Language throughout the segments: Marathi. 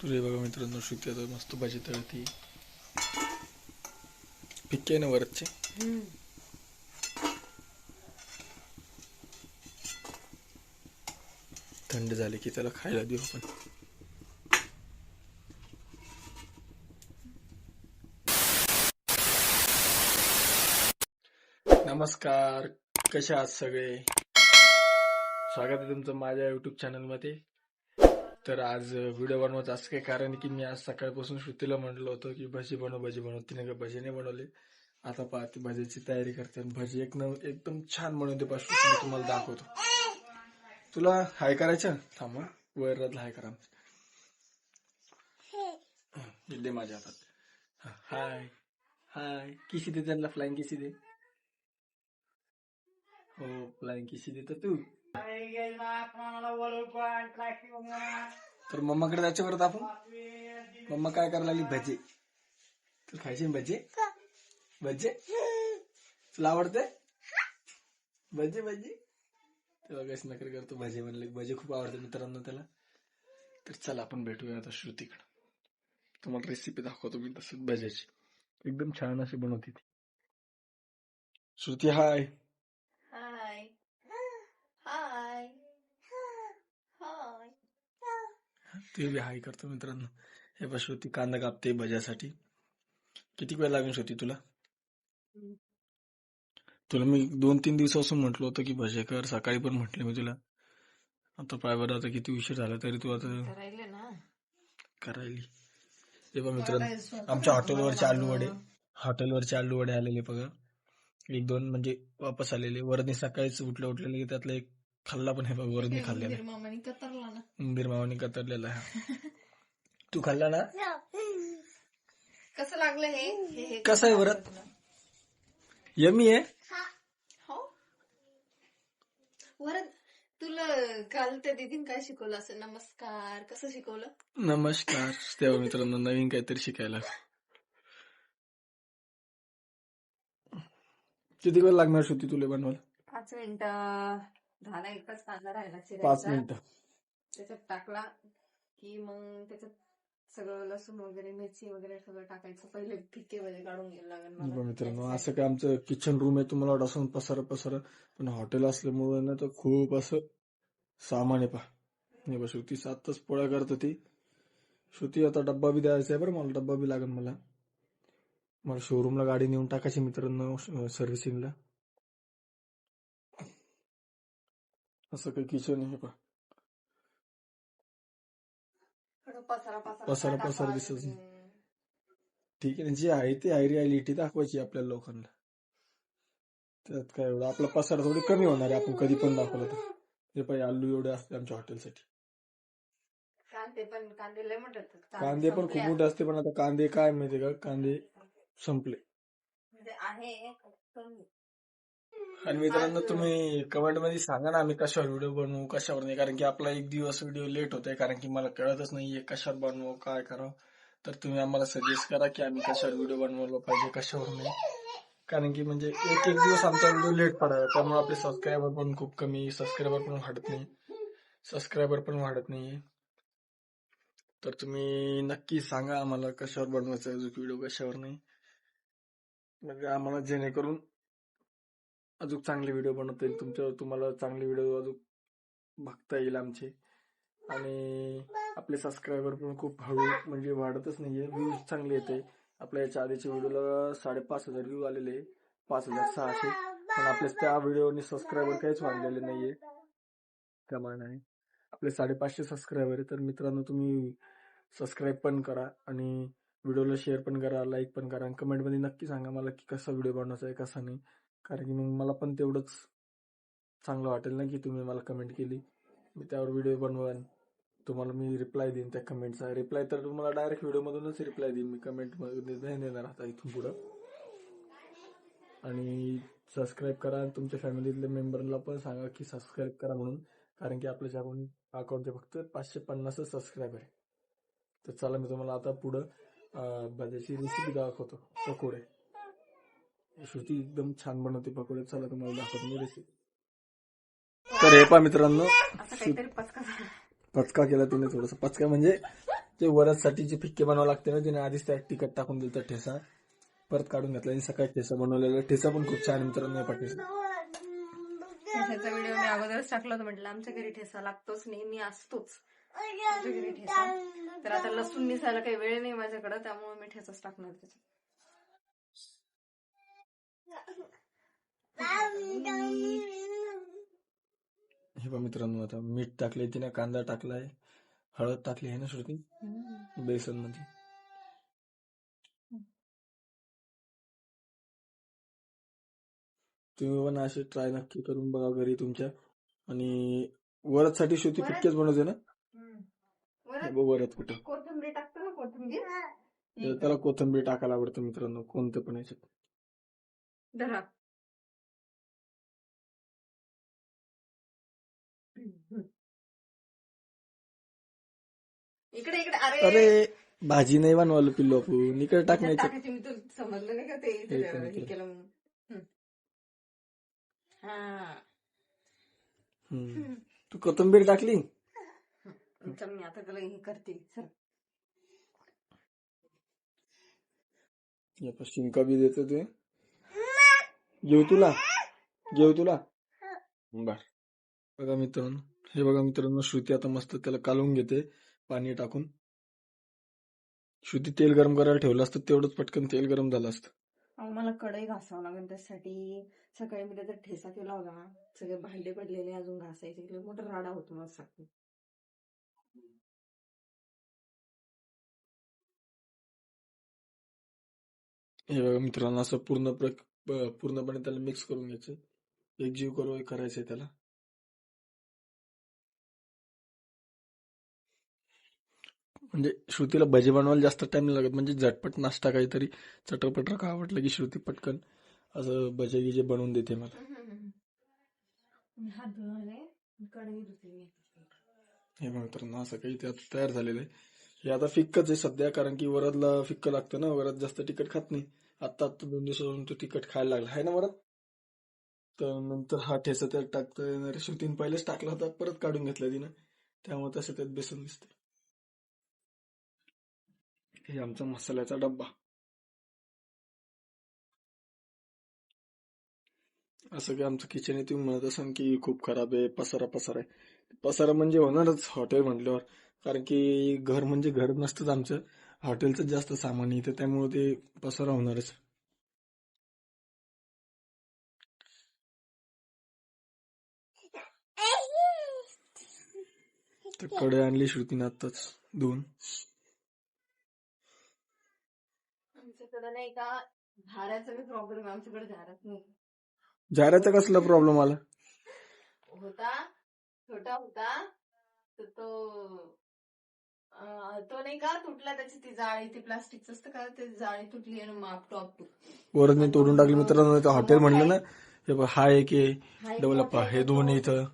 तुझे बघा मित्रांनो श्रुती आता मस्त भाजी तळती. पिक्के ना वरचे? थंड झाले की त्याला खायला देऊ आपण. नमस्कार कसे आहात सगळे? स्वागत आहे तुमचं माझ्या युट्यूब चॅनलमध्ये तर आज व्हिडिओ बनवत असं काय कारण की मी आज सकाळपासून श्रुतीला म्हटलं होतं की भजी बनव भजी बनव. तिने का भजी नाही बनवले. आता पहा ती भजीची तयारी करते आणि भजी एक न एकदम छान बनवते. पहा श्रुती मी तुम्हाला दाखवतो. तुला हाय करायचं थांब वर रातला हाय करा. हं, दे माझ्या हातात. हाय. हाय. किशी दे त्यांना फ्लाइंग किशी दे. हो फ्लाइंग किशी तर तू. तर मम्माकडे जायचं परत आपण? मम्मा काय करायला लागली? भजे. तर खायचे भजे? भजे? तुला आवडते? भजे भजी? तेव्हा काहीच नकर करतो. भजे म्हणले भजे खूप आवडते मित्रांनो त्याला. तर चला आपण भेटूया आता श्रुतीकडे. तुम्हाला रेसिपी दाखवतो मी तसंच भज्याची. एकदम छान अशी बनवते ती. श्रुती हाय हाय हाय ते बी हाय करतो मित्रांनो. हे बघ श्रुती कांदा कापते भज्यासाठी किती वेळ लागेल श्रुती तुला? तुला मी दोन तीन दिवसापासून म्हटलं होतं की भजे कर सकाळी पण म्हटले मी तुला. आता पाय बरं आता किती उशीर झाला तरी तू आता राहिले ना. करायली. हे बघ मित्रांनो आमच्या हॉटेलवरचे आलू वडे. हॉटेलवरचे आलू वडे आलेले बघा. एक दोन म्हणजे वापस आलेले. वरनी सकाळीच उठले उठलेले की त्यातला एक खाल्ला पण हे बघ वरनी खाल्लेला. मामाने कतरला ना. उंदीर मावानी कतरलेला आहे. तू खाल्ला ना? कसं लागलं हे? हे हे कसं आहे बरं यमी आहे? हो. वरद तुला काल त्या दिदीन काय शिकवलं असं नमस्कार. कसं शिकवलं? नमस्कार. तेव्हा मित्रांनो नवीन काहीतरी शिकायला. किती वेळ लागणार श्रुती तुला बनवायला? पाच मिनिट. झाला एकच कांदा राहिला पाच चिरायचा मिनिटं. त्याच्यात टाकला की मग त्याच्यात सगळं लसूण वगैरे मिरची वगैरे सगळं टाकायचं. पहिले फिक्के वगैरे काढून घ्यायला लागेल बघा मला मित्रांनो असं काय आमचं किचन रूम आहे तुम्हाला वाटत असं पसारा पसारा पण हॉटेल असल्यामुळे ना तर खूप असं सामान आहे पा नाही बा श्रुती सातच पोळ्या करत होती. श्रुती आता डब्बा बी द्यायचा आहे बरं मला डब्बा बी लागेल मला. मला शोरूमला गाडी नेऊन टाकायची मित्रांनो सर्व्हिसिंगला असं काही किचन आहे पा थोडं पसारा पसारा दिसत? ठीक आहे ना जे आहे ते आहे रियालिटी दाखवायची आपल्या लोकांना. त्यात काय एवढं? आपला पसारा थोडी कमी होणार आहे आपण कधी पण दाखवलं तर. ते पाहिजे आलू एवढे असते आमच्या हॉटेलसाठी. कांदे पण कांदे लय पण खूप मोठे असते पण आता कांदे काय माहितीये का? कांदे संपले. म्हणजे आहे आणि मित्रांनो तुम्ही कमेंटमध्ये सांगा ना आम्ही कशावर व्हिडिओ बनवू कशावर नाही. कारण की आपला एक दिवस व्हिडिओ लेट होतोय कारण की मला कळतच नाहीये कशावर बनवू काय करावं. तर तुम्ही आम्हाला सजेस्ट करा की आम्ही कशावर व्हिडिओ बनवलं पाहिजे कशावर नाही. कारण की म्हणजे एक एक दिवस आमचा व्हिडिओ लेट पडायला त्यामुळे आपले सबस्क्रायबर पण खूप कमी सबस्क्रायबर पण वाढत नाही. सबस्क्रायबर पण वाढत नाहीये. तर तुम्ही नक्की सांगा आम्हाला कशावर बनवायचा व्हिडिओ कशावर नाही. म्हणजे आम्हाला जेणेकरून अजून चांगले व्हिडिओ बनवता येईल तुमच्या तुम्हाला चांगले व्हिडिओ अजून बघता येईल आमचे. आणि आपले सबस्क्रायबर पण खूप हळू म्हणजे वाढतच नाहीये. व्ह्यूज चांगले येते. आपल्या याच्या आधीच्या व्हिडिओला साडेपाच हजार व्ह्यू आलेले. पाच हजार सहाशे. पण आपले त्या व्हिडिओनी सबस्क्रायबर काहीच वाढलेले नाहीये. आहे आपले साडेपाचशे सबस्क्रायबर आहे. तर मित्रांनो तुम्ही सबस्क्राईब पण करा आणि व्हिडिओला शेअर पण करा लाईक पण करा. आणि कमेंटमध्ये नक्की सांगा मला की कसा व्हिडिओ बनवायचा आहे कसा नाही. कारण की मग मला पण तेवढंच चांगलं वाटेल ना की तुम्ही मला कमेंट केली. मी त्यावर व्हिडिओ बनवेन तुम्हाला मी रिप्लाय देईन त्या कमेंटचा रिप्लाय तर तुम्हाला डायरेक्ट व्हिडिओमधूनच रिप्लाय देईन मी कमेंटमध्ये नाही देणार आता इथून पुढं. आणि सबस्क्राईब करा तुमच्या फॅमिलीतल्या मेंबरला पण सांगा की सबस्क्राईब करा म्हणून. कारण की आपल्या अकाउंट अकाउंटचे फक्त पाचशे पन्नासच सबस्क्राईब आहे तर चला मी तुम्हाला आता पुढं बजाजची भाज्याची रेसिपी दाखवतो. पकोडे श्रुती एकदम छान बनवते पकोडे. चला तुम्हाला दाखवतो मी रेसिपी तर हे पहा मित्रांनो पचका केला तिने थोडस. पचका म्हणजे ते वरदसाठी जे फिक्के बनवावं लागते ना तिने आधीच त्यात तिखट टाकून दिलं तर ठेसा परत काढून घेतला. आणि सकाळी ठेसा बनवलेला. ठेसा पण खूप छान मित्रांनो या पाठीचा ठेसाचा व्हिडिओ मी अगोदरच टाकला होता म्हटलं आमच्या घरी ठेसा लागतोच नेहमी असतोच. आमच्या घरी ठेसा. तर आता लसूण निसायला काही वेळ नाही माझ्याकडे त्यामुळे मी ठेसाच टाकणार त्याच्यात हे बघा मित्रांनो आता मीठ टाकलंय तिने कांदा टाकलाय हळद टाकली आहे ना श्रुती? बेसनमध्ये तुम्ही पण असे ट्राय नक्की करून बघा घरी तुमच्या. आणि वरदसाठी श्रुती वरद? फिक्केच बनवते ना? वरद? वरद कुठं. कोथिंबीर टाकतो ना कोथिंबीर? त्याला कोथिंबीर टाकायला आवडतं मित्रांनो कोणतं पण याच्यात. धरा इकडे इकडे. अरे! अरे भाजी नाही बनवायला पिल्लो आपण इकडे टाक नाही त्याच्यात टाकायची मी तुला समजलं नाही का ते इथे हे. केलं म्हणून. हम्म. हा. हम्म. तू कोथिंबीर टाकली? चल मी आता त्याला हे करते. सर या शिंका बी देतो ते. घेऊ तुला. घेऊ तुला. बर. बघा मित्रांनो हे बघा मित्रांनो श्रुती आता मस्त त्याला कालवून घेते पाणी टाकून. श्रुती तेल गरम करायला ठेवलं असतं तेवढंच पटकन तेल गरम झालं असतं. अहो मला कढई घासावं लागेल त्यासाठी सकाळी मी त्याचा ठेसा केला होता सगळे भांडे पडलेले अजून घासायचे मोठा राडा होतो मला सकाळी हे बघा मित्रांनो असं पूर्ण प्रक- पूर्णपणे त्याला मिक्स करून घ्यायचं. एकजीव करू करायचंय त्याला. म्हणजे श्रुतीला भजी बनवायला जास्त टाइम नाही लागत. म्हणजे झटपट नाश्ता काहीतरी चटरपटर का आवडलं की श्रुती पटकन असं भजे गिजे बनवून देते मला. हे बघा मित्रांनो असं काही ते आता तयार झालेलं आहे. हे आता फिक्कच आहे सध्या कारण की वरदला फिक्क लागतं ना. वरद जास्त तिखट खात नाही. आता आता दोन दिवसापासून तो तिखट खायला लागला. आहे ना बरं तर नंतर हा ठेचा त्यात टाकता येणार आहे. पहिलेच टाकला होता परत काढून घेतला तिनं. त्यामुळे तसं त्यात बेसन दिसते हे आमचा मसाल्याचा डब्बा. असं की आमचं किचन आहे तुम्ही म्हणत असाल की खूप खराब आहे पसारा पसारा आहे. पसारा म्हणजे होणारच हॉटेल म्हटल्यावर. कारण की घर म्हणजे घर नसतंच आमचं. हॉटेलचं जास्त सामान तर त्यामुळे ते पसारा होणारच. तर कडे आणली श्रुतीने आत्ताच दोन. आमच्याकडे नाही का झाडाचा प्रॉब्लेम आमच्याकडे झाडच नाही. कसला प्रॉब्लेम आला? होता छोटा होता तर तो तो नाही का तुटला त्याची ती जाळी ती प्लास्टिकचं असतं का ते जाळी तुटली आणि माप टॉप वरदने तोडून टाकली मित्रांनो इथं हॉटेल म्हणलं ना हे बघ हा एक आहे हा डबल मोठा हे दोन आहे इथं.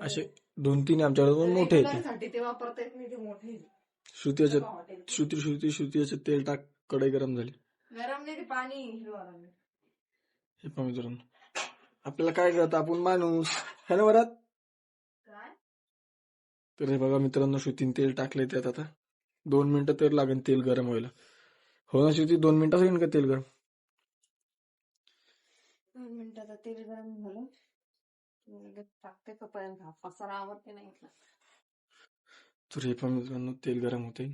असे दोन तीन आमच्याकडे मोठे आहेत. ते. वापरता येत नाही ते मोठे श्रुती याच्यात श्रुती श्रुती श्रुती याच्यात तेल टाक कढई गरम झाली. गरम नाही ते पाणी. हे पण मित्रांनो. आपल्याला काय कळतं आपण माणूस है ना वरात? तर हे बघा मित्रांनो श्रुतीने तेल टाकलंय त्यात आता. दोन मिनिटं तर लागेल तेल गरम व्हायला. हो ना श्रुती दोन मिनिटात होईल का तेल गरम? दोन मिनिटात तेल गरम झालं. टाकते पसारा आवडते नाही. तर हे पण मित्रांनो तेल गरम होते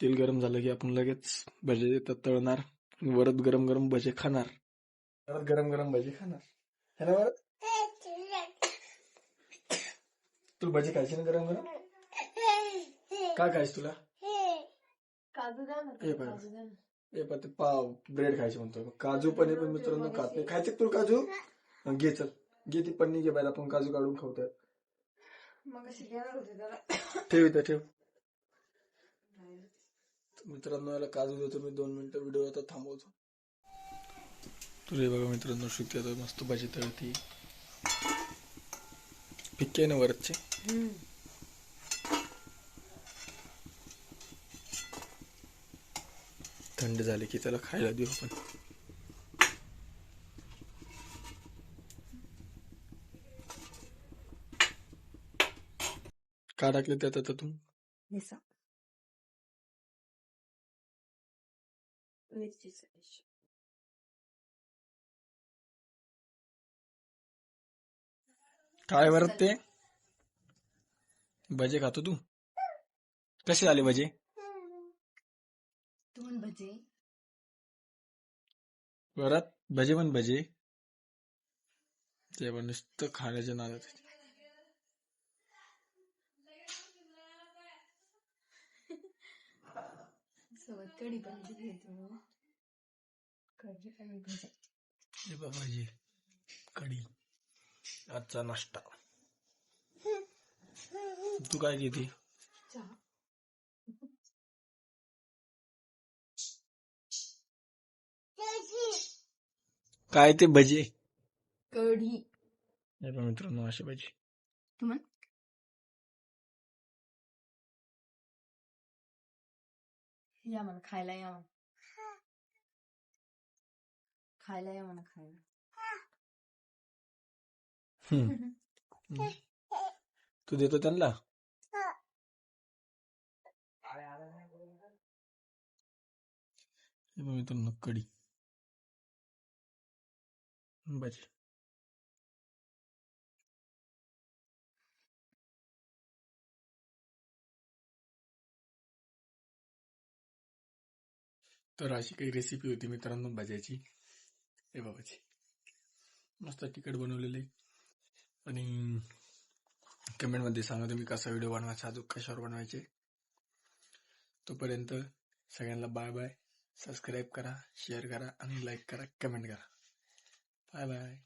तेल गरम झालं की आपण लगेच भजे येतात तळणार. वरत गरम गरम भजे खाणार. परत गरम गरम भजे खाणार. है ना वरत तू भजे खायचे ना गरम गरम? काय खायचं तुला? काजू द्या ना हे बघा. काजू द्या ना. हे पण ते पाव ब्रेड खायचे म्हणतो काजू हे पण मित्रांनो खात नाही. खायचे का तुला काजू? हं, घे चल. घे ती पन्नी घे बाहेर आपण काजू काढून खाऊ त्यात. मग अशी घेणार होते त्याला. ठेव इथं ठेव. मित्रांनो याला काजू देतो मी दोन मिनिटं. व्हिडिओ आता थांबवतो. हे बघा मित्रांनो श्रुती आता मस्त भाजी तळती. पिके ना वरचे थंड झाले की त्याला खायला देऊ आपण काय टाकले त्यात आता तू मिसळ काय बरं ते भजे खातो तू? कसे झाले भजे? म्हण भजी. परत भजे पण भजे. ते पण नुसतं खाण्याच्या नादात. सोबत कढी पण घेतो भजे कढी. आजचा नाश्ता. तू काय घेते? काय ते भजे? कढी. हे बघ मित्रांनो असे भजे. तू म्हण या म्हणा खायला या. म्हणा खायला या म्हणा खायला. तू देतो त्यांना? मित्रांनो भजे. तर अशी काही रेसिपी होती मित्रांनो भज्याची. हे बाबाची मस्त तिखट बनवलेले आणि कमेंटमध्ये सांगा तुम्ही कसा व्हिडिओ बनवायचा अजून कशावर बनवायचे. तोपर्यंत सगळ्यांना बाय बाय. सबस्क्राईब करा शेअर करा आणि लाईक करा कमेंट करा. Bye bye.